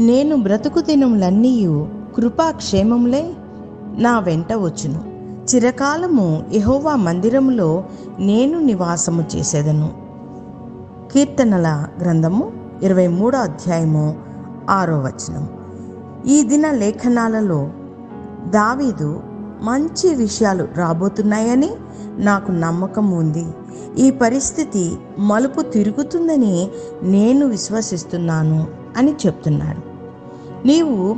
నేను బ్రతుకు దినములన్నీ కృపాక్షేమములై నా వెంట వచ్చును. చిరకాలము యహోవా మందిరములో నేను నివాసము చేసేదను. కీర్తనల గ్రంథము ఇరవై మూడో అధ్యాయము ఆరో వచనం. ఈ దిన లేఖనాలలో దావీదు మంచి విషయాలు రాబోతున్నాయని నాకు నమ్మకం ఉంది. ఈ పరిస్థితి మలుపు తిరుగుతుందని నేను విశ్వసిస్తున్నాను అని చెప్తున్నాడు. నీవు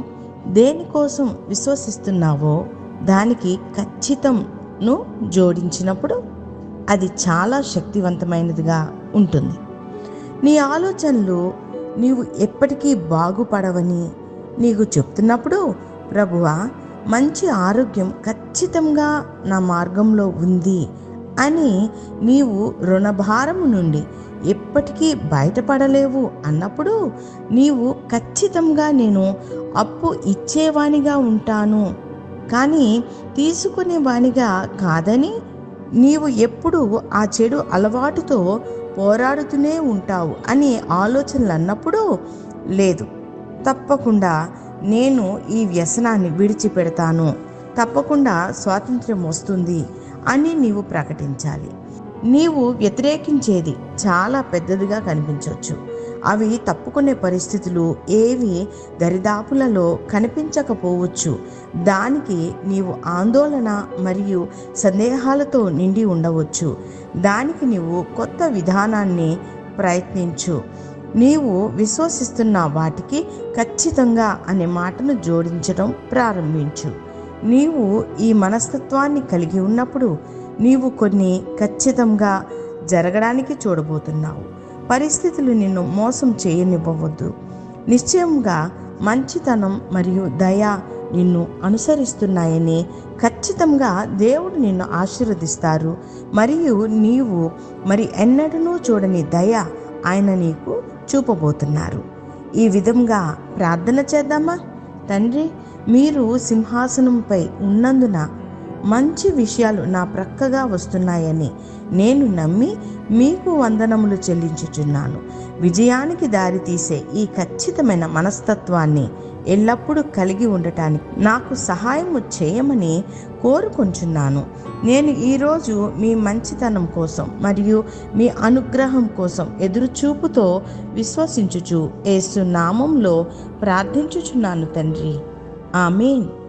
దేనికోసం విశ్వసిస్తున్నావో దానికి ఖచ్చితంను జోడించినప్పుడు అది చాలా శక్తివంతమైనదిగా ఉంటుంది. నీ ఆలోచనలు నీవు ఎప్పటికీ బాగుపడవని నీకు చెప్తున్నప్పుడు ప్రభువా మంచి ఆరోగ్యం ఖచ్చితంగా నా మార్గంలో ఉంది అని నీవు రుణభారము నుండి ఎప్పటికీ బయటపడలేవు అన్నప్పుడు నీవు ఖచ్చితంగా నేను అప్పు ఇచ్చేవానిగా ఉంటాను. కానీ తీసుకునేవానిగా కాదని నీవు ఎప్పుడు ఆ చెడు అలవాటుతో పోరాడుతూనే ఉంటావు అని ఆలోచనలు అన్నప్పుడు లేదు. తప్పకుండా నేను ఈ వ్యసనాన్ని విడిచిపెడతాను. తప్పకుండా స్వాతంత్ర్యం వస్తుంది. అని నీవు ప్రకటించాలి. నీవు వ్యతిరేకించేది చాలా పెద్దదిగా కనిపించవచ్చు అవి తప్పుకునే పరిస్థితులు ఏవి దరిదాపులలో కనిపించకపోవచ్చు. దానికి నీవు ఆందోళన మరియు సందేహాలతో నిండి ఉండవచ్చు. దానికి నీవు కొత్త విధానాన్ని ప్రయత్నించు. నీవు విశ్వసిస్తున్న వాటికి ఖచ్చితంగా అనే మాటను జోడించడం ప్రారంభించు. నీవు ఈ మనస్తత్వాన్ని కలిగి ఉన్నప్పుడు నీవు కొన్ని ఖచ్చితంగా జరగడానికి చూడబోతున్నావు. పరిస్థితులు నిన్ను మోసం చేయనివ్వవద్దు. నిశ్చయంగా మంచితనం మరియు దయ నిన్ను అనుసరిస్తున్నాయని ఖచ్చితంగా దేవుడు నిన్ను ఆశీర్వదిస్తారు. మరియు నీవు మరి ఎన్నడనూ చూడని దయ ఆయన నీకు చూపబోతున్నారు. ఈ విధంగా ప్రార్థన చేద్దామా? తండ్రి మీరు సింహాసనంపై ఉన్నందున మంచి విషయాలు నా ప్రక్కగా వస్తున్నాయని నేను నమ్మి మీకు వందనములు చెల్లించుచున్నాను. విజయానికి దారితీసే ఈ ఖచ్చితమైన మనస్తత్వాన్ని ఎల్లప్పుడూ కలిగి ఉండటానికి నాకు సహాయము చేయమని కోరుకుంటున్నాను నేను ఈరోజు మీ మంచితనం కోసం మరియు మీ అనుగ్రహం కోసం ఎదురుచూపుతో విశ్వసించుచు ఏసు నామంలో ప్రార్థించుచున్నాను తండ్రి. Amém?